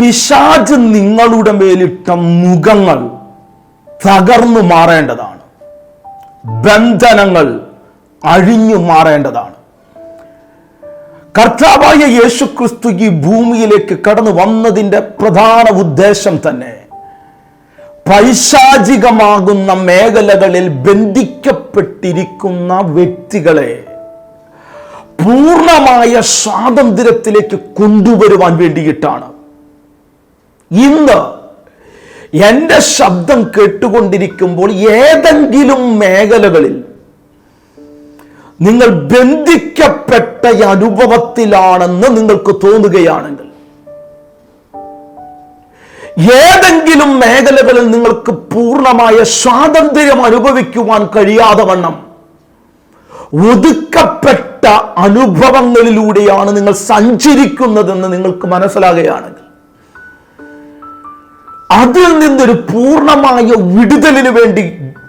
പിശാജ് നിങ്ങളുടെ മേലിട്ട മുഖങ്ങൾ തകർന്നു മാറേണ്ടതാണ്. ബന്ധനങ്ങൾ അഴിഞ്ഞു മാറേണ്ടതാണ്. കർത്താവായ യേശു ക്രിസ്തു ഈ ഭൂമിയിലേക്ക് കടന്നു വന്നതിന്റെ പ്രധാന ഉദ്ദേശം തന്നെ പൈശാചികമാകുന്ന മേഖലകളിൽ ബന്ധിക്കപ്പെട്ടിരിക്കുന്ന വ്യക്തികളെ പൂർണമായ സ്വാതന്ത്ര്യത്തിലേക്ക് കൊണ്ടുവരുവാൻ വേണ്ടിയിട്ടാണ്. ഇന്ന് എന്റെ ശബ്ദം കേട്ടുകൊണ്ടിരിക്കുമ്പോൾ ഏതെങ്കിലും മേഖലകളിൽ നിങ്ങൾ ബന്ധിക്കപ്പെട്ട അനുഭവത്തിലാണെന്ന് നിങ്ങൾക്ക് തോന്നുകയാണെങ്കിൽ ഏതെങ്കിലും മേഖലകളിൽ നിങ്ങൾക്ക് പൂർണമായ സ്വാതന്ത്ര്യം അനുഭവിക്കുവാൻ കഴിയാതെ വണ്ണം ഒതുക്കപ്പെട്ട അനുഭവങ്ങളിലൂടെയാണ് നിങ്ങൾ സഞ്ചരിക്കുന്നതെന്ന് നിങ്ങൾക്ക് മനസ്സിലാകുകയാണെങ്കിൽ അതിൽ നിന്നൊരു പൂർണമായ വിടുതലിന് വേണ്ടി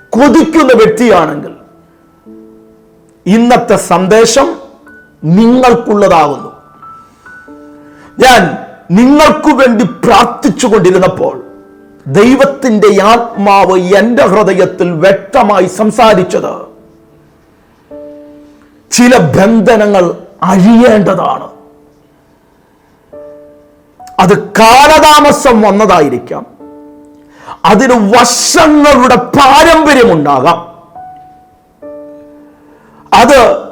കൊതിക്കുന്ന വ്യക്തിയാണെങ്കിൽ ഇന്നത്തെ സന്ദേശം നിങ്ങൾക്കുള്ളതാകുന്നു. ഞാൻ നിങ്ങൾക്കു വേണ്ടി പ്രാർത്ഥിച്ചു കൊണ്ടിരുന്നപ്പോൾ ദൈവത്തിന്റെ ആത്മാവ് എന്റെ ഹൃദയത്തിൽ വ്യക്തമായി സംസാരിച്ചത് ചില ബന്ധനങ്ങൾ അഴിയേണ്ടതാണ്. അത് കാലതാമസം വന്നതായിരിക്കാം. അതിന് വർഷങ്ങളുടെ പാരമ്പര്യമുണ്ടാകാം. അത്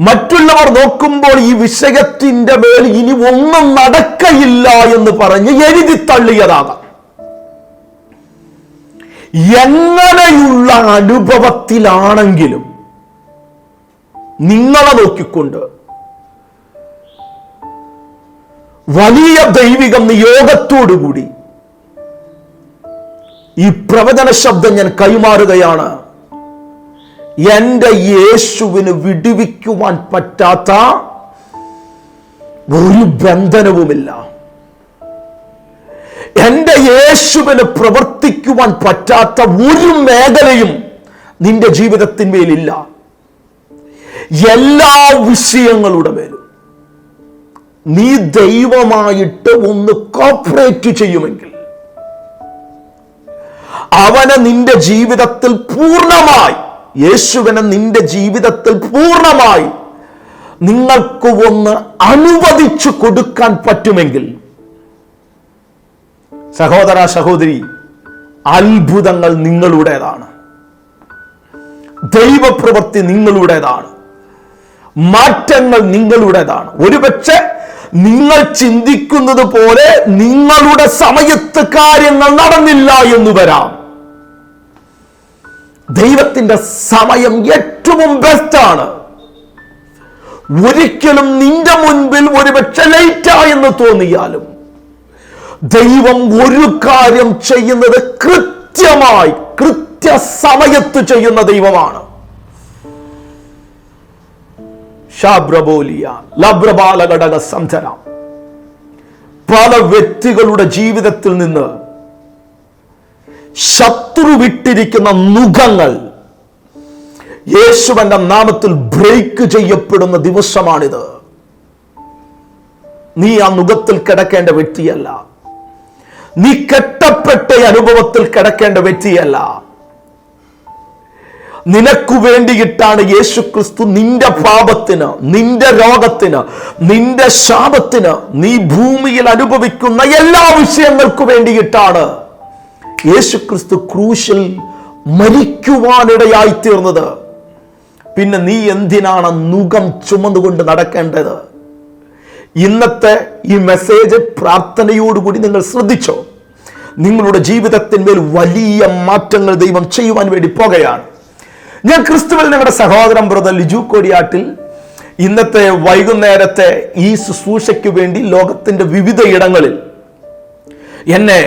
മറ്റുള്ളവർ നോക്കുമ്പോൾ ഈ വിഷയത്തിന്റെ മേൽ ഇനി ഒന്നും നടക്കയില്ല എന്ന് പറഞ്ഞ് എഴുതി തള്ളിയതാകാം. എങ്ങനെയുള്ള അനുഭവത്തിലാണെങ്കിലും നിങ്ങളെ നോക്കിക്കൊണ്ട് വലിയ ദൈവിക നിയോഗത്തോടുകൂടി ഈ പ്രവചന ശബ്ദം ഞാൻ കൈമാറുകയാണ്. എന്റെ യേശുവിന് വിടുവിക്കുവാൻ പറ്റാത്ത ഒരു ബന്ധനവുമില്ല. എന്റെ യേശുവിന് പ്രവർത്തിക്കുവാൻ പറ്റാത്ത ഒരു മേഖലയും നിന്റെ ജീവിതത്തിന്മേലില്ല. എല്ലാ വിഷയങ്ങളുടെ മേലും. നീ ദൈവമായിട്ട് ഒന്ന് കോപ്പറേറ്റ് ചെയ്യുമെങ്കിൽ അവനെ നിന്റെ ജീവിതത്തിൽ പൂർണമായി യേശുവിനെ നിന്റെ ജീവിതത്തിൽ പൂർണമായി നിങ്ങൾക്ക് ഒന്ന് അനുവദിച്ചു കൊടുക്കാൻ പറ്റുമെങ്കിൽ. സഹോദര സഹോദരി അത്ഭുതങ്ങൾ നിങ്ങളുടേതാണ്. ദൈവപ്രവൃത്തി നിങ്ങളുടേതാണ്. മാറ്റങ്ങൾ നിങ്ങളുടേതാണ്. ഒരുപക്ഷെ നിങ്ങൾ ചിന്തിക്കുന്നത് പോലെ നിങ്ങളുടെ സമയത്ത് കാര്യങ്ങൾ നടന്നില്ല എന്ന് വരാം. ദൈവത്തിന്റെ സമയം ഏറ്റവും ബെസ്റ്റ് ആണ് ഒരിക്കലും നിന്റെ മുൻപിൽ ഒരുപക്ഷെ ലേറ്റായെന്ന് തോന്നിയാലും ദൈവം ഒരു കാര്യം ചെയ്യുന്നത് കൃത്യമായി കൃത്യസമയത്ത് ചെയ്യുന്ന ദൈവമാണ്. പല വ്യക്തികളുടെ ജീവിതത്തിൽ നിന്ന് ശത്രു വിട്ടിരിക്കുന്ന മുഖങ്ങൾ യേശുവന്റെ നാമത്തിൽ ബ്രേക്ക് ചെയ്യപ്പെടുന്ന ദിവസമാണിത്. നീ ആ മുഖത്തിൽ കിടക്കേണ്ട വ്യക്തിയല്ല. നീ കെട്ടപ്പെട്ട അനുഭവത്തിൽ കിടക്കേണ്ട വ്യക്തിയല്ല. നിനക്കു വേണ്ടിയിട്ടാണ് യേശു ക്രിസ്തു നിന്റെ പാപത്തിന് നിന്റെ രോഗത്തിന് നിന്റെ ശാപത്തിന് നീ ഭൂമിയിൽ അനുഭവിക്കുന്ന എല്ലാ വിഷയങ്ങൾക്കു വേണ്ടിയിട്ടാണ് യേശു ക്രിസ്തു ക്രൂശിൽ മരിക്കുവാനിടയായി തീർന്നത്. പിന്നെ നീ എന്തിനാണ് നുഖം ചുമന്നുകൊണ്ട് നടക്കേണ്ടത്? ഇന്നത്തെ ഈ മെസ്സേജ് പ്രാർത്ഥനയോടുകൂടി നിങ്ങൾ ശ്രദ്ധിച്ചോ? നിങ്ങളുടെ ജീവിതത്തിന്മേൽ വലിയ മാറ്റങ്ങൾ ദൈവം ചെയ്യുവാൻ വേണ്ടി പോകുകയാണ്. ഞാൻ ക്രിസ്തുവിൽ നിങ്ങളുടെ സഹോദരൻ ബ്രദർ ലിജു കൊടിയാട്ടിൽ ഇന്നത്തെ വൈകുന്നേരത്തെ ഈ ശുശ്രൂഷയ്ക്ക് വേണ്ടി ലോകത്തിന്റെ വിവിധ ഇടങ്ങളിൽ എന്നെ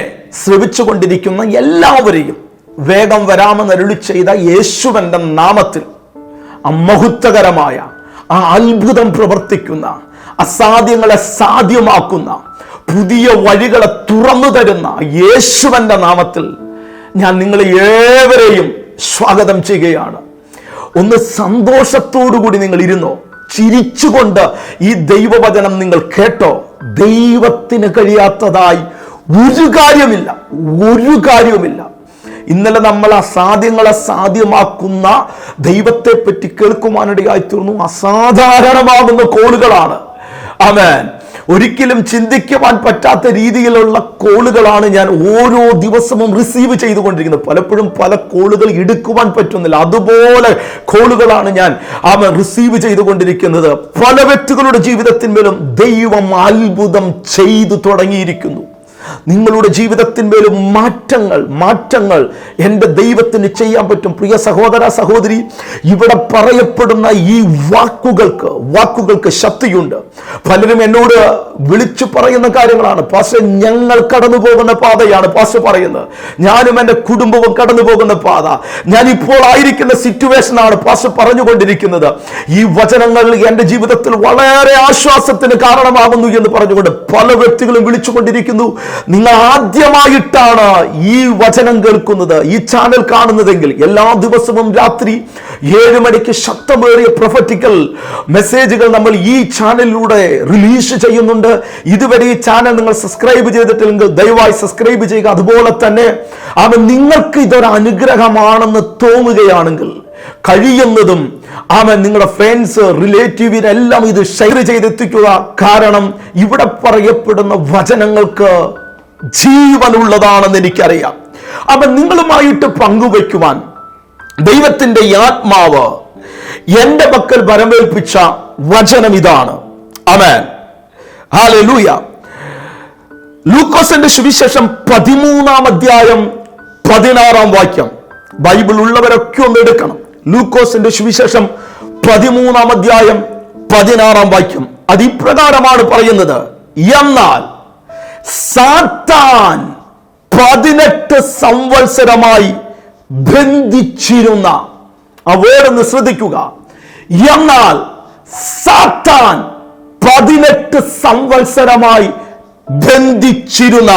ശ്രവിച്ചുകൊണ്ടിരിക്കുന്ന എല്ലാവരെയും വേഗം വരാമെന്ന് അരുളി ചെയ്ത യേശുവന്റെ നാമത്തിൽ ആ മഹത്വകരമായ ആ അത്ഭുതം പ്രവർത്തിക്കുന്ന അസാധ്യങ്ങളെ സാധ്യമാക്കുന്ന പുതിയ വഴികളെ തുറന്നു തരുന്ന യേശുവന്റെ നാമത്തിൽ ഞാൻ നിങ്ങളെ ഏവരെയും സ്വാഗതം ചെയ്യുകയാണ്. ഒന്ന് സന്തോഷത്തോടു കൂടി നിങ്ങൾ ഇരുന്നോ? ചിരിച്ചുകൊണ്ട് ഈ ദൈവവചനം നിങ്ങൾ കേട്ടോ? ദൈവത്തിന് കഴിയാത്തതായി ഒരു കാര്യമില്ല ഒരു കാര്യവുമില്ല. ഇന്നലെ നമ്മൾ അസാധ്യങ്ങളെ സാധ്യമാക്കുന്ന ദൈവത്തെ പറ്റി കേൾക്കുവാനിടയായി തീർന്നു. അസാധാരണമാകുന്ന കോളുകളാണ്. അവൻ ഒരിക്കലും ചിന്തിക്കുവാൻ പറ്റാത്ത രീതിയിലുള്ള കോളുകളാണ് ഞാൻ ഓരോ ദിവസവും റിസീവ് ചെയ്തുകൊണ്ടിരിക്കുന്നത്. പലപ്പോഴും പല കോളുകൾ എടുക്കുവാൻ പറ്റുന്നില്ല. അതുപോലെ കോളുകളാണ് ഞാൻ അവൻ റിസീവ് ചെയ്തുകൊണ്ടിരിക്കുന്നത്. പല വ്യക്തികളുടെ ജീവിതത്തിന്മേലും ദൈവം അത്ഭുതം ചെയ്തു തുടങ്ങിയിരിക്കുന്നു. നിങ്ങളുടെ ജീവിതത്തിന്മേലും മാറ്റങ്ങൾ മാറ്റങ്ങൾ എന്റെ ദൈവത്തിന് ചെയ്യാൻ പറ്റും. പ്രിയ സഹോദര സഹോദരി ഇവിടെ പറയപ്പെടുന്ന ഈ വാക്കുകൾക്ക് വാക്കുകൾക്ക് ശക്തിയുണ്ട്. പലരും എന്നോട് വിളിച്ചു പറയുന്ന കാര്യങ്ങളാണ്. പാസ് ഞങ്ങൾ കടന്നു പോകുന്ന പാതയാണ് പാസ് പറയുന്നത്. ഞാനും എന്റെ കുടുംബവും കടന്നു പോകുന്ന പാത. ഞാൻ ഇപ്പോൾ ആയിരിക്കുന്ന സിറ്റുവേഷനാണ് പാസ് പറഞ്ഞുകൊണ്ടിരിക്കുന്നത്. ഈ വചനങ്ങൾ എന്റെ ജീവിതത്തിൽ വളരെ ആശ്വാസത്തിന് കാരണമാകുന്നു എന്ന് പറഞ്ഞുകൊണ്ട് പല വ്യക്തികളും വിളിച്ചുകൊണ്ടിരിക്കുന്നു. നിങ്ങൾ ആദ്യമായിട്ടാണ് ഈ വചനം കേൾക്കുന്നത് ഈ ചാനൽ കാണുന്നതെങ്കിൽ എല്ലാ ദിവസവും രാത്രി ഏഴ് മണിക്ക് ശക്തമേറിയ പ്രൊഫറ്റിക്കൽ മെസ്സേജുകൾ നമ്മൾ ഈ ചാനലിലൂടെ റിലീസ് ചെയ്യുന്നുണ്ട്. ഇതുവരെ ഈ ചാനൽ നിങ്ങൾ സബ്സ്ക്രൈബ് ചെയ്തിട്ടില്ലെങ്കിൽ ദയവായി സബ്സ്ക്രൈബ് ചെയ്യുക. അതുപോലെ തന്നെ അവൻ നിങ്ങൾക്ക് ഇതൊരു അനുഗ്രഹമാണെന്ന് തോന്നുകയാണെങ്കിൽ കഴിയുന്നതും അവൻ നിങ്ങളുടെ ഫ്രണ്ട്സ് റിലേറ്റീവിനെല്ലാം ഇത് ഷെയർ ചെയ്തെത്തിക്കുക. കാരണം ഇവിടെ പറയപ്പെടുന്ന വചനങ്ങൾക്ക് ജീവനുള്ളതാണെന്ന് എനിക്കറിയാം. അവൻ നിങ്ങളുമായിട്ട് പങ്കുവയ്ക്കുവാൻ ദൈവത്തിന്റെ ആത്മാവ് എന്റെ പക്കൽ വരമേൽപ്പിച്ച വചനം ഇതാണ്. അവൻ ഹാലൂയ ലൂക്കോസിന്റെ സുവിശേഷം പതിമൂന്നാം അധ്യായം പതിനാറാം വാക്യം. ബൈബിൾ ഉള്ളവരൊക്കെ ഒന്ന് എടുക്കണം. ലൂക്കോസിന്റെ സുവിശേഷം പതിമൂന്നാം അധ്യായം പതിനാറാം വാക്യം. അത് ഇപ്രകാരമാണ് പറയുന്നത്. എന്നാൽ സാത്താൻ പതിനെട്ട് സംവത്സരമായി ബന്ധിച്ചിരുന്ന ആ ശ്രദ്ധിക്കുക. എന്നാൽ സാത്താൻ പതിനെട്ട് സംവത്സരമായി ബന്ധിച്ചിരുന്ന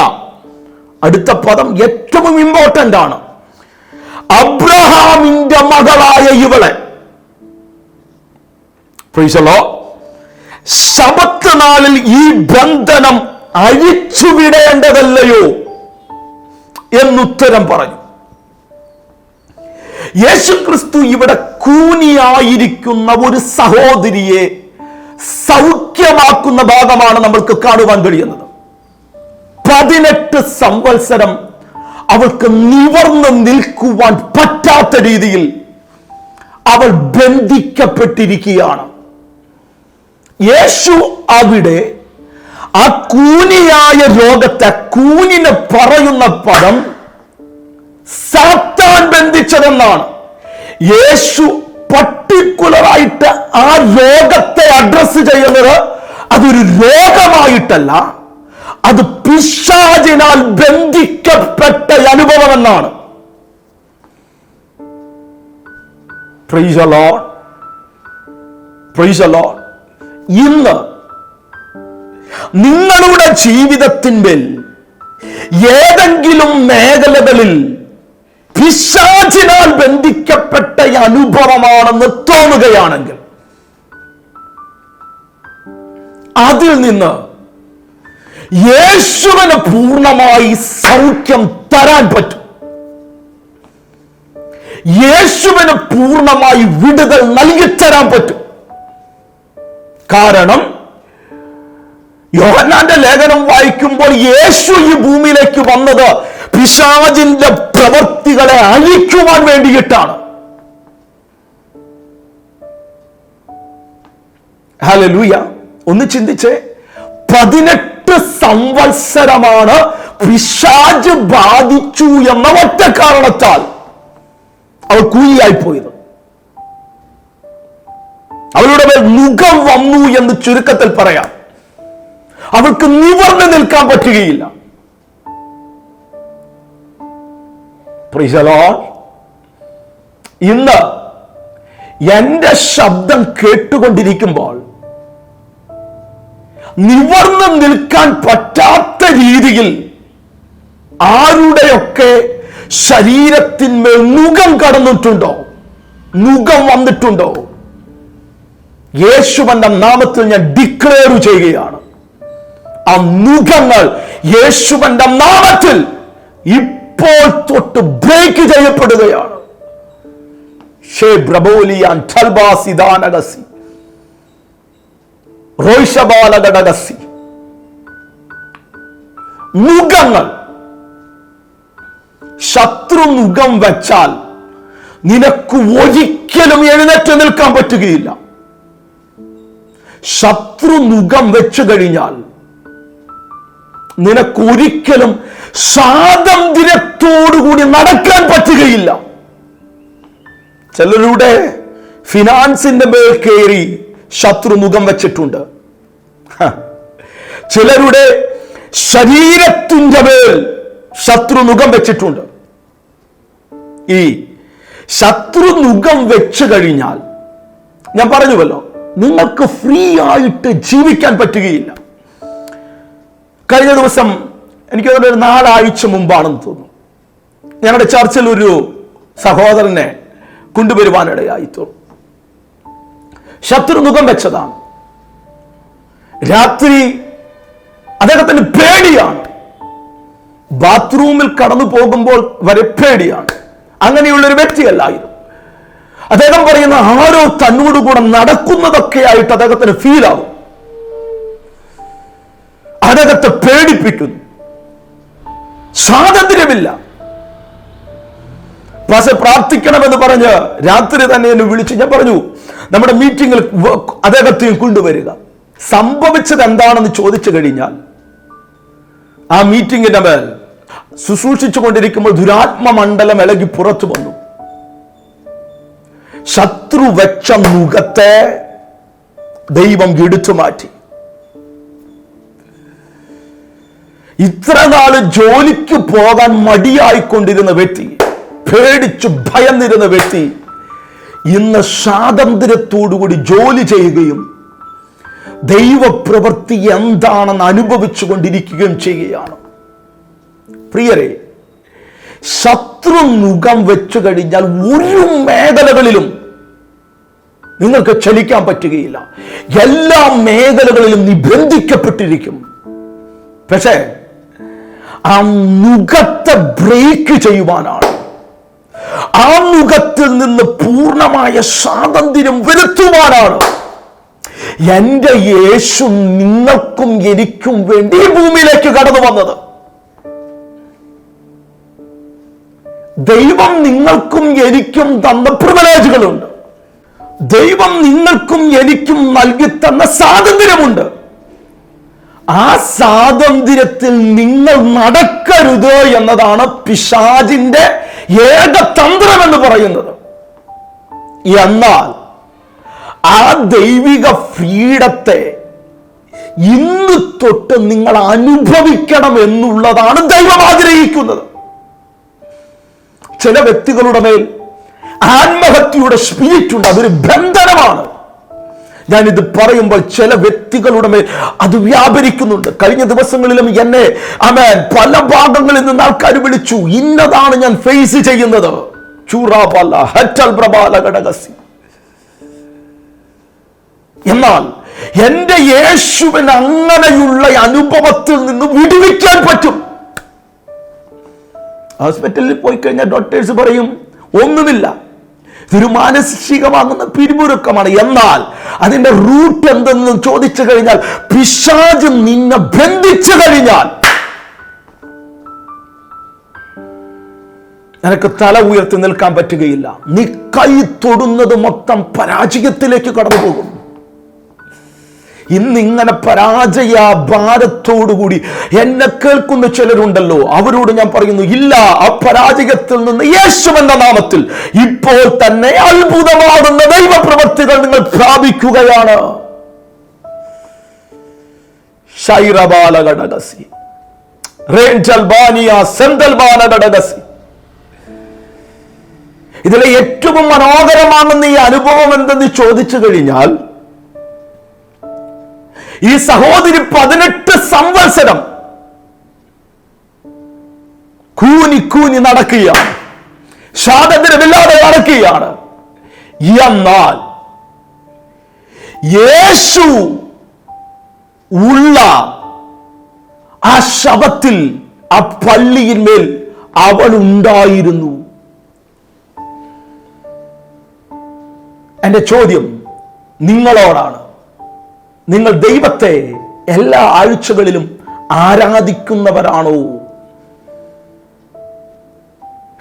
അടുത്ത പദം ഏറ്റവും ഇമ്പോർട്ടന്റ് ആണ്. അബ്രഹാമിന്റെ മകളായ ഇവളെ. ശബത്ത് നാളിൽ ഈ ബന്ധനം അഴിച്ചുവിടേണ്ടതല്ലയോ എന്നുത്തരം പറഞ്ഞു. യേശുക്രിസ്തു ഇവിടെ കൂനിയായിരിക്കുന്ന ഒരു സഹോദരിയെ സൗഖ്യമാക്കുന്ന ഭാഗമാണ് നമ്മൾക്ക് കാണുവാൻ കഴിയുന്നത്. പതിനെട്ട് സംവത്സരം അവൾക്ക് നിവർന്ന് നിൽക്കുവാൻ പറ്റാത്ത രീതിയിൽ അവൾ ബന്ധിക്കപ്പെട്ടിരിക്കുകയാണ്. യേശു അവിടെ ആ കൂനിയായ രോഗത്തെ കൂനിന് പറയുന്ന പദം സാത്താൻ ബന്ധിച്ചതെന്നാണ്. യേശു പർട്ടിക്കുലറായിട്ട് ആ രോഗത്തെ അഡ്രസ് ചെയ്യുന്നത് അതൊരു രോഗമായിട്ടല്ല അത് പിശാചിനാൽ ബന്ധിക്കപ്പെട്ട അനുഭവം എന്നാണ്. ഇന്ന് നിങ്ങളുടെ ജീവിതത്തിന്റെ ഏതെങ്കിലും മേഖലകളിൽ പിശാചിനാൽ ബന്ധിക്കപ്പെട്ട അനുഭവമാണെന്ന് തോന്നുകയാണെങ്കിൽ അതിൽ നിന്ന് യേശുവിന് പൂർണമായി സൗഖ്യം തരാൻ പറ്റും. യേശുവിന് പൂർണമായി വിടുതൽ നൽകിത്തരാൻ പറ്റും. കാരണം യോഹന്നാന്റെ ലേഖനം വായിക്കുമ്പോൾ യേശു ഈ ഭൂമിയിലേക്ക് വന്നത് പിശാചിന്റെ പ്രവൃത്തികളെ അഴിക്കുവാൻ വേണ്ടിയിട്ടാണ്. ഹലോ ലൂയ ഒന്ന് ചിന്തിച്ചേ പതിനെട്ട് സംവത്സരമാണ് പിശാജ് ബാധിച്ചു എന്ന ഒറ്റ കാരണത്താൽ അവൾ കൂലിയായി പോയത് അവളുടെ മേൽ മുഖം വന്നു എന്ന് ചുരുക്കത്തിൽ പറയാം. അവൾക്ക് നിവർന്നു നിൽക്കാൻ പറ്റുകയില്ല. ഇന്ന് എന്റെ ശബ്ദം കേട്ടുകൊണ്ടിരിക്കുമ്പോൾ നിവർന്നു നിൽക്കാൻ പറ്റാത്ത രീതിയിൽ ആരുടെയൊക്കെ ശരീരത്തിന്മേൽ മുഖം കടന്നിട്ടുണ്ടോ? മുഖം വന്നിട്ടുണ്ടോ? യേശുവന്റെ നാമത്തിൽ ഞാൻ ഡിക്ലെയർ ചെയ്യുകയാണ്. ആ നുഖങ്ങൾ യേശുവന്റെ നാമത്തിൽ ഇപ്പോൾ തൊട്ട് ബ്രേക്ക് ചെയ്യപ്പെടുകയാണ്. മുഖങ്ങൾ. ശത്രു മുഖം വെച്ചാൽ നിനക്ക് ഒരിക്കലും എഴുന്നേറ്റ് നിൽക്കാൻ പറ്റുകയില്ല. ശത്രു മുഖം വെച്ചു കഴിഞ്ഞാൽ നിനക്ക് ഒരിക്കലും സ്വാതന്ത്ര്യത്തോടുകൂടി നടക്കാൻ പറ്റുകയില്ല. ചിലരുടെ ഫിനാൻസിന്റെ മേൽ കയറി ശത്രു മുഖം വെച്ചിട്ടുണ്ട്. ചിലരുടെ ശരീരത്തിന്റെ മേൽ ശത്രു മുഖം വെച്ചിട്ടുണ്ട്. ഈ ശത്രു മുഖം വെച്ച് കഴിഞ്ഞാൽ ഞാൻ പറഞ്ഞുവല്ലോ നിങ്ങൾക്ക് ഫ്രീ ആയിട്ട് ജീവിക്കാൻ പറ്റുകയില്ല. കഴിഞ്ഞ ദിവസം എനിക്ക് ഒരു നാലാഴ്ച മുമ്പാണെന്ന് തോന്നുന്നു. ഞങ്ങളുടെ ചർച്ചിൽ ഒരു സഹോദരനെ കൊണ്ടുവരുവാനിടയായി തോന്നും ശത്രു മുഖം വെച്ചതാണ്. രാത്രി അദ്ദേഹത്തിന് പേടിയാണ്. ബാത്റൂമിൽ കടന്നു പോകുമ്പോൾ വരെ പേടിയാണ്. അങ്ങനെയുള്ളൊരു വ്യക്തിയല്ലായിരുന്നു. അദ്ദേഹം പറയുന്ന ആരോ തന്നോടുകൂടെ നടക്കുന്നതൊക്കെയായിട്ട് അദ്ദേഹത്തിന് ഫീൽ ആവും അദ്ദേഹത്തെ പേടിപ്പിക്കുന്നു. സ്വാതന്ത്ര്യമില്ല. പക്ഷെ പ്രാർത്ഥിക്കണമെന്ന് പറഞ്ഞ് രാത്രി തന്നെ എന്നെ വിളിച്ച് ഞാൻ പറഞ്ഞു നമ്മുടെ മീറ്റിംഗിൽ അദ്ദേഹത്തെയും കൊണ്ടുവരിക. സംഭവിച്ചത് എന്താണെന്ന് ചോദിച്ചു കഴിഞ്ഞാൽ ആ മീറ്റിംഗിന്റെ മേൽ ശുശ്രൂഷിച്ചു കൊണ്ടിരിക്കുമ്പോൾ ദുരാത്മ മണ്ഡലം ഇളകി പുറത്തു വന്നു. ശത്രു വെച്ച മുഖത്തെ ദൈവം എടുത്തു മാറ്റി. ഇത്ര നാൾ ജോലിക്ക് പോകാൻ മടിയായിക്കൊണ്ടിരുന്ന വ്യക്തി പേടിച്ചു ഭയന്നിരുന്ന വ്യക്തി ഇന്ന് സ്വാതന്ത്ര്യത്തോടുകൂടി ജോലി ചെയ്യുകയും ദൈവപ്രവൃത്തി എന്താണെന്ന് അനുഭവിച്ചു കൊണ്ടിരിക്കുകയും ചെയ്യുകയാണ്. പ്രിയരെ ശത്രു മുഖം വെച്ചു കഴിഞ്ഞാൽ ഒരു മേഖലകളിലും നിങ്ങൾക്ക് ചലിക്കാൻ പറ്റുകയില്ല. എല്ലാ മേഖലകളിലും നിബന്ധിക്കപ്പെട്ടിരിക്കും. പക്ഷേ ആ മുഖത്തെ ബ്രേക്ക് ചെയ്യുവാനാണ്. ആ മുഖത്തിൽ നിന്ന് പൂർണമായ സ്വാതന്ത്ര്യം വരുത്തുവാനാണ്. എന്റെ യേശു നിങ്ങൾക്കും എനിക്കും വേണ്ടി ഈ ഭൂമിയിലേക്ക് കടന്നു വന്നത്. ദൈവം നിങ്ങൾക്കും എനിക്കും തന്ന പ്രിവലേജുകളുണ്ട് ദൈവം നിങ്ങൾക്കും എനിക്കും നൽകി തന്ന സ്വാതന്ത്ര്യമുണ്ട്. ആ സ്വാതന്ത്ര്യത്തിൽ നിങ്ങൾ നടക്കരുത് എന്നതാണ് പിശാജിന്റെ ഏക തന്ത്രം എന്ന് പറയുന്നത്. എന്നാൽ ആ ദൈവിക ഫ്രീഡത്തെ ഇന്ന് തൊട്ട് നിങ്ങൾ അനുഭവിക്കണം എന്നുള്ളതാണ് ദൈവം ആഗ്രഹിക്കുന്നത്. ചില വ്യക്തികളുടെ മേൽ ആത്മഹത്യയുടെ സ്പിരിറ്റ് ഉണ്ട്. അതൊരു ബന്ധനമാണ്. ഞാനിത് പറയുമ്പോൾ ചില വ്യക്തികളുടെ മേൽ അത് വ്യാപരിക്കുന്നുണ്ട്. കഴിഞ്ഞ ദിവസങ്ങളിലും എന്നെ അമേൻ പല ഭാഗങ്ങളിൽ നിന്ന് ആൾക്കാർ വിളിച്ചു. ഇന്നതാണ് ഞാൻ ഫേസ് ചെയ്യുന്നത്. എന്നാൽ എന്റെ യേശുവിന് അങ്ങനെയുള്ള അനുഭവത്തിൽ നിന്ന് വിടുവിക്കാൻ പറ്റും. ഹോസ്പിറ്റലിൽ പോയി കഴിഞ്ഞാൽ ഡോക്ടേഴ്സ് പറയും ഒന്നുമില്ല. ഇതൊരു മാനസികമാകുന്ന പിരിമുറുക്കമാണ്. എന്നാൽ അതിന്റെ റൂട്ട് എന്തെന്ന് ചോദിച്ചു കഴിഞ്ഞാൽ പിശാജ് നിന്നെ ബന്ധിച്ചു കഴിഞ്ഞാൽ. നിനക്ക് തല ഉയർത്തി നിൽക്കാൻ പറ്റുകയില്ല. നീ കൈ തൊടുന്നത് മൊത്തം പരാജയത്തിലേക്ക് കടന്നു പോകും ഇന്നിങ്ങനെ പരാജയ ഭാരത്തോടുകൂടി എന്നെ കേൾക്കുന്ന ചിലരുണ്ടല്ലോ അവരോട് ഞാൻ പറയുന്നു ഇല്ല ആ പരാജയത്തിൽ നിന്ന് യേശു എന്ന നാമത്തിൽ ഇപ്പോൾ തന്നെ അത്ഭുതമാകുന്ന ദൈവപ്രവൃത്തികൾ നിങ്ങൾ പ്രാപിക്കുകയാണ്. ഇതിലെ ഏറ്റവും മനോഹരമാണെന്ന് ഈ അനുഭവം എന്തെന്ന് ചോദിച്ചു കഴിഞ്ഞാൽ ഈ സഹോദരി പതിനെട്ട് സംവത്സരം കൂനി കൂനി നടക്കുകയാണ്. സ്വാതന്ത്ര്യമില്ലാതെ നടക്കുകയാണ്. എന്നാൽ യേശു ഉള്ള ആ ശവത്തിൽ ആ പള്ളിയിന്മേൽ അവൾ ഉണ്ടായിരുന്നു. എന്റെ ചോദ്യം നിങ്ങളോടാണ്. നിങ്ങൾ ദൈവത്തെ എല്ലാ ആഴ്ചകളിലും ആരാധിക്കുന്നവരാണോ.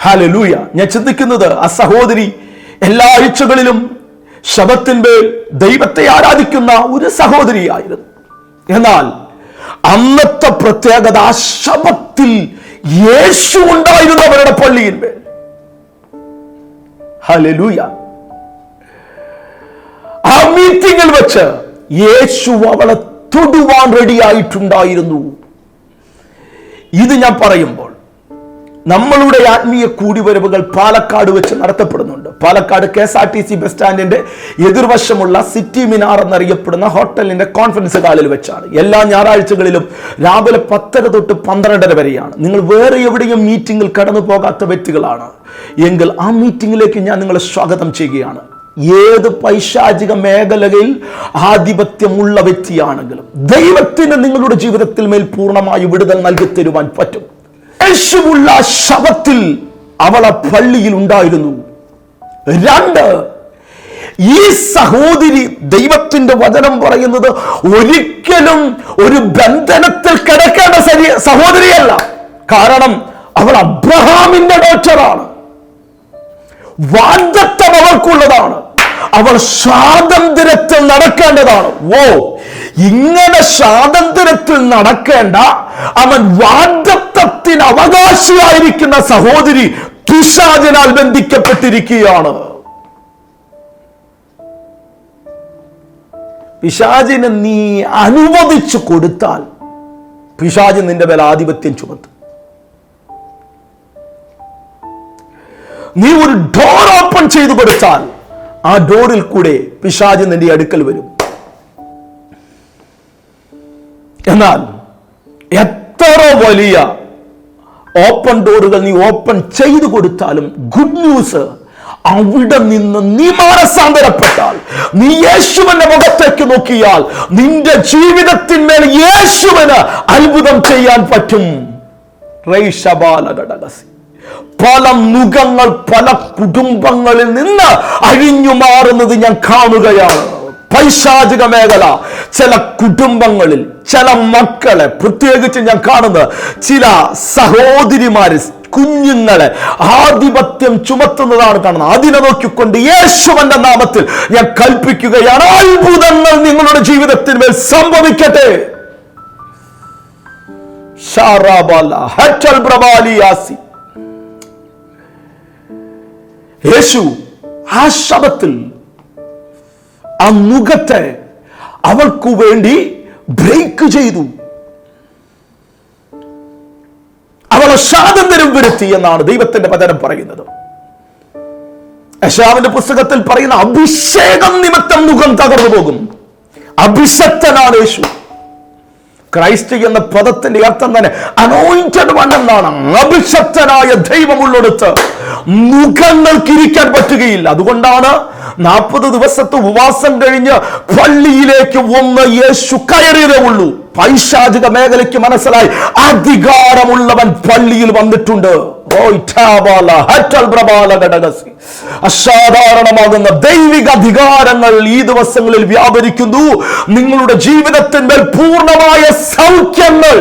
ഹാലലൂയ ഞാൻ ചിന്തിക്കുന്നത് ആ സഹോദരി എല്ലാ ആഴ്ചകളിലും ശബത്തിന്റെ ദൈവത്തെ ആരാധിക്കുന്ന ഒരു സഹോദരിയായിരുന്നു. എന്നാൽ അന്നത്തെ പ്രത്യേകത ആ ശബത്തിൽ യേശു ഉണ്ടായിരുന്നു അവരുടെ പള്ളിയിന്മേൽ. ഹലലൂയ ആ മീറ്റിംഗിൽ വെച്ച് യേശു അവളെ തൊടുവാൻ റെഡിയായിട്ടുണ്ടായിരുന്നു. ഇത് ഞാൻ പറയുമ്പോൾ നമ്മളുടെ ആത്മീയ കൂടിവരവുകൾ പാലക്കാട് വെച്ച് നടത്തപ്പെടുന്നുണ്ട്. Palakkad K S R T C bus സ്റ്റാൻഡിന്റെ എതിർവശമുള്ള സിറ്റി മിനാർ എന്നറിയപ്പെടുന്ന ഹോട്ടലിന്റെ കോൺഫറൻസ് ഹാളിൽ വെച്ചാണ്. എല്ലാ ഞായറാഴ്ചകളിലും രാവിലെ പത്തര തൊട്ട് പന്ത്രണ്ടര വരെയാണ്. നിങ്ങൾ വേറെ എവിടെയും മീറ്റിംഗിൽ കടന്നു പോകാത്ത വ്യക്തികളാണ്. എങ്കിൽ ആ മീറ്റിംഗിലേക്ക് ഞാൻ നിങ്ങളെ സ്വാഗതം ചെയ്യുകയാണ്. ഏത് പൈശാചിക മേഖലയിൽ ആധിപത്യമുള്ള വ്യക്തിയാണെങ്കിലും ദൈവത്തിന് നിങ്ങളുടെ ജീവിതത്തിൽ മേൽ പൂർണമായി വിടുതൽ നൽകി തരുവാൻ പറ്റും. യേശുവുള്ള ശവത്തിൽ അവളെ പള്ളിയിൽ ഉണ്ടായിരുന്നു. രണ്ട് ഈ സഹോദരി ദൈവത്തിന്റെ വചനം പറയുന്നത് ഒരിക്കലും ഒരു ബന്ധനത്തിൽ കിടക്കേണ്ട സഹോദരിയല്ല. കാരണം അവൾ അബ്രഹാമിന്റെ ഡോക്ടറാണ്. വാഗ്ദത്തം അവൾക്കുള്ളതാണ്. അവൾ സ്വാതന്ത്ര്യത്തിൽ നടക്കേണ്ടതാണ്. ഓ ഇങ്ങനെ സ്വാതന്ത്ര്യത്തിൽ നടക്കേണ്ട അവൻ വാഗ്ദത്തത്തിന് അവകാശിയായിരിക്കുന്ന സഹോദരി പിശാചിനാൽ ബന്ധിക്കപ്പെട്ടിരിക്കുകയാണ്. പിശാചിനെ നീ അനുവദിച്ചു കൊടുത്താൽ പിശാച് നിന്റെ മേൽ ആധിപത്യം ചുമത്തും. നീ ഒരു ഡോർ ഓപ്പൺ ചെയ്തു കൊടുത്താൽ ആ ഡോറിൽ കൂടെ പിശാജ് നിന്റെ അടുക്കൽ വരും. എന്നാൽ എത്ര വലിയ ഓപ്പൺ ഡോറുകൾ നീ ഓപ്പൺ ചെയ്തു കൊടുത്താലും ഗുഡ് ന്യൂസ് അവിടെ നിന്ന് നീ മാനസാന്തരപ്പെട്ടാൽ നീ യേശുവിന്റെ മുഖത്തേക്ക് നോക്കിയാൽ നിന്റെ ജീവിതത്തിന്മേൽ യേശുവിന് അത്ഭുതം ചെയ്യാൻ പറ്റും. റൈഷബാലഘടകസി പല മുഖങ്ങൾ പല കുടുംബങ്ങളിൽ നിന്ന് അഴിഞ്ഞു മാറുന്നത് ഞാൻ കാണുകയാണ്. പൈശാചിക മേഖല ചില കുടുംബങ്ങളിൽ ചില മക്കളെ പ്രത്യേകിച്ച് ഞാൻ കാണുന്നത് ചില സഹോദരിമാര് കുഞ്ഞുങ്ങളെ ആധിപത്യം ചുമത്തുന്നതാണ് കാണുന്നത്. അതിനെ നോക്കിക്കൊണ്ട് യേശുവന്റെ നാമത്തിൽ ഞാൻ കൽപ്പിക്കുകയാണ്. അത്ഭുതങ്ങൾ നിങ്ങളുടെ ജീവിതത്തിന് മേൽ സംഭവിക്കട്ടെ. ഷാറാബാല ഹറ്റൽ പ്രബാലിയാസി യേശു ആ ശബത്തിൽ ആ മുഖത്തെ അവൾക്കു വേണ്ടി ബ്രേക്ക് ചെയ്തു. അവളെ സ്വാതന്ത്ര്യം വരുത്തി എന്നാണ് ദൈവത്തിന്റെ പതനം പറയുന്നത്. യശാവിന്റെ പുസ്തകത്തിൽ പറയുന്ന അഭിഷേകം നിമിത്തം മുഖം തകർന്നു പോകും. അഭിഷക്തനാണ് യേശു. ക്രൈസ്റ്റ് എന്ന പദത്തിന്റെ അർത്ഥം തന്നെ അനോയിന്റഡ് വൺ എന്നാണ്. അഭിഷക്തനായ ദൈവമുള്ളിടത്ത് മുഖങ്ങൾക്ക് കിരിക്കാൻ പറ്റുകയില്ല. അതുകൊണ്ടാണ് നാൽപ്പത് ദിവസത്തെ ഉപവാസം കഴിഞ്ഞ് പള്ളിയിലേക്ക് ഒന്ന് യേശു കയറിയതേ ഉള്ളൂ. പൈശാചിക മേഖലയ്ക്ക് മനസ്സിലായി അധികാരമുള്ളവൻ പള്ളിയിൽ വന്നിട്ടുണ്ട്. അസാധാരണമാകുന്ന ദൈവിക അധികാരങ്ങൾ ഈ ദിവസങ്ങളിൽ വ്യാപരിക്കുന്നു. നിങ്ങളുടെ ജീവിതത്തിന്റെ പൂർണമായ സൗഖ്യങ്ങൾ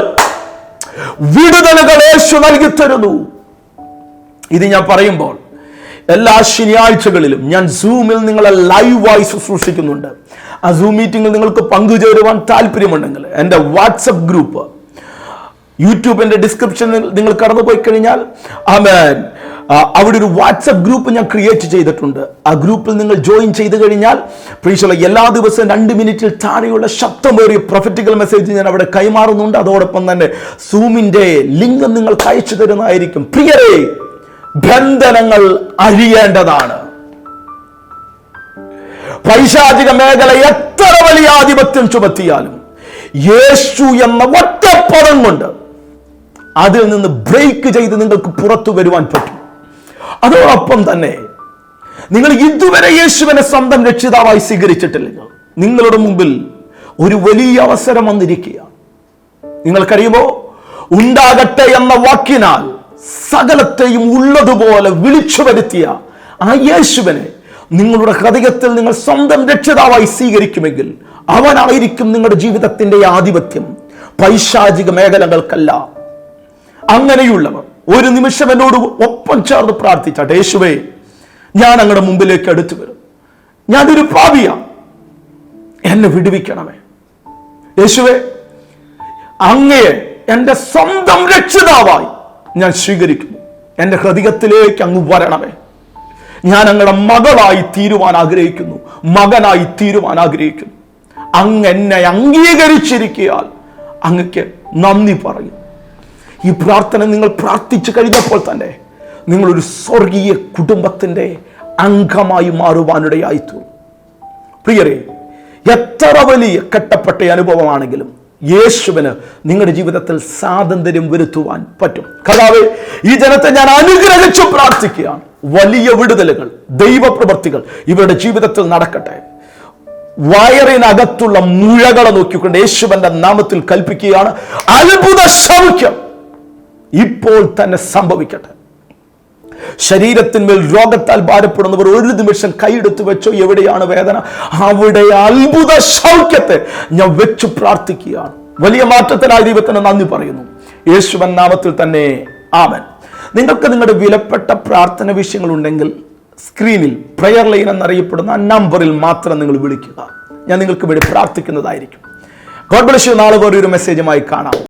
വിടുതലുകൾ യേശു നൽകി തരുന്നു. ഇത് ഞാൻ പറയുമ്പോൾ എല്ലാ ശനിയാഴ്ചകളിലും ഞാൻ സൂമിൽ നിങ്ങളെ ലൈവായി ശുശ്രൂഷിക്കുന്നുണ്ട് ആ സൂം മീറ്റിംഗിൽ നിങ്ങൾക്ക് പങ്കുചേരുവാൻ താല്പര്യമുണ്ടെങ്കിൽ എന്റെ വാട്സപ്പ് ഗ്രൂപ്പ് യൂട്യൂബിന്റെ ഡിസ്ക്രിപ്ഷനിൽ നിങ്ങൾ കടന്നു പോയി കഴിഞ്ഞാൽ ആമേൻ. അവിടെ ഒരു വാട്സപ്പ് ഗ്രൂപ്പ് ഞാൻ ക്രിയേറ്റ് ചെയ്തിട്ടുണ്ട്. ആ ഗ്രൂപ്പിൽ നിങ്ങൾ ജോയിൻ ചെയ്ത് കഴിഞ്ഞാൽ പ്രീശുള്ള എല്ലാ ദിവസവും രണ്ട് മിനിറ്റിൽ താഴെയുള്ള ശബ്ദമേറിയ പ്രൊഫറ്റിക്കൽ മെസ്സേജ് ഞാൻ അവിടെ കൈമാറുന്നുണ്ട്. അതോടൊപ്പം തന്നെ സൂമിന്റെ ലിങ്ക് നിങ്ങൾക്ക് അയച്ചു തരുന്നതായിരിക്കും. പ്രിയരെ ബന്ധനങ്ങൾ അഴിയേണ്ടതാണ് പൈശാചിക മേഖല എത്ര വലിയ ആധിപത്യം ചുമത്തിയാലും യേശു എന്ന ഒറ്റ പദം കൊണ്ട് അതിൽ നിന്ന് ബ്രേക്ക് ചെയ്ത് നിങ്ങൾക്ക് പുറത്തു വരുവാൻ പറ്റും. അതോടൊപ്പം തന്നെ നിങ്ങൾ ഇതുവരെ യേശുവിനെ സ്വന്തം രക്ഷിതാവായി സ്വീകരിച്ചിട്ടില്ലെങ്കിൽ നിങ്ങളുടെ മുമ്പിൽ ഒരു വലിയ അവസരം വന്നിരിക്കുക നിങ്ങൾക്കറിയുമോ? ഉണ്ടാകട്ടെ എന്ന വാക്കിനാൽ സകലത്തെയും ഉള്ളതുപോലെ വിളിച്ചു വരുത്തിയ ആ യേശുവിനെ നിങ്ങളുടെ ഹൃദയത്തിൽ നിങ്ങൾ സ്വന്തം രക്ഷിതാവായി സ്വീകരിക്കുമെങ്കിൽ അവനായിരിക്കും നിങ്ങളുടെ ജീവിതത്തിന്റെ ആധിപത്യം. പൈശാചിക മേഖലകൾക്കല്ല. അങ്ങനെയുള്ളവർ ഒരു നിമിഷം എന്നോട് ഒപ്പം ചേർന്ന് പ്രാർത്ഥിച്ചാട്ടെ യേശുവേ ഞാൻ അങ്ങയുടെ മുമ്പിലേക്ക് അടുത്തു വരും. ഞാനൊരു പാവിയ എന്നെ വിടുവിക്കണമേ. യേശുവേ അങ്ങയെ എന്റെ സ്വന്തം രക്ഷിതാവായി ഞാൻ സ്വീകരിക്കുന്നു എന്റെ ഹൃദയത്തിലേക്ക് അങ്ങ് വരണമേ. ഞാൻ അങ്ങയുടെ മകളായി തീരുവാൻ ആഗ്രഹിക്കുന്നു. മകനായി തീരുവാൻ ആഗ്രഹിക്കുന്നു. അങ്ങ് എന്നെ അംഗീകരിച്ചിരിക്കയാൽ അങ്ങക്ക് നന്ദി പറയും. ഈ പ്രാർത്ഥന നിങ്ങൾ പ്രാർത്ഥിച്ചു കഴിഞ്ഞപ്പോൾ തന്നെ നിങ്ങളൊരു സ്വർഗീയ കുടുംബത്തിന്റെ അംഗമായി മാറുവാനിടയായി തീർന്നു പ്രിയരെ എത്ര വലിയ കെട്ടപ്പെട്ട അനുഭവമാണെങ്കിലും യേശുവിന് നിങ്ങളുടെ ജീവിതത്തിൽ സ്വാതന്ത്ര്യം വരുത്തുവാൻ പറ്റും. കഥാവെ ഈ ജനത്തെ ഞാൻ അനുഗ്രഹിച്ചു പ്രാർത്ഥിക്കുകയാണ്. വലിയ വിടുതലുകൾ ദൈവപ്രവർത്തികൾ ഇവരുടെ ജീവിതത്തിൽ നടക്കട്ടെ. വയറിനകത്തുള്ള മുഴകളെ നോക്കിക്കൊണ്ട് യേശുവന്റെ നാമത്തിൽ കൽപ്പിക്കുകയാണ്. അത്ഭുത സൗഖ്യം ഇപ്പോൾ തന്നെ സംഭവിക്കട്ടെ. ശരീരത്തിന്മേൽ രോഗത്താൽ ഭാരപ്പെടുന്നവർ ഒരു നിമിഷം കൈയെടുത്ത് വെച്ചോ എവിടെയാണ് വേദന? അവിടെ അത്ഭുത സൗഖ്യത്തെ ഞാൻ വെച്ചു പ്രാർത്ഥിക്കുകയാണ്. വലിയ മാറ്റത്തിനായി ദൈവത്തിന് നന്ദി പറയുന്നു. യേശുവൻ നാമത്തിൽ തന്നെ ആമൻ. നിങ്ങൾക്ക് നിങ്ങളുടെ വിലപ്പെട്ട പ്രാർത്ഥന വിഷയങ്ങൾ ഉണ്ടെങ്കിൽ സ്ക്രീനിൽ പ്രയർ ലൈൻ എന്നറിയപ്പെടുന്ന നമ്പറിൽ മാത്രം നിങ്ങൾ വിളിക്കുക. ഞാൻ നിങ്ങൾക്ക് വേണ്ടി പ്രാർത്ഥിക്കുന്നതായിരിക്കും. ഗോഡ് ബ്ലസ് യു നാളെ ഒരു മെസ്സേജുമായി കാണാം.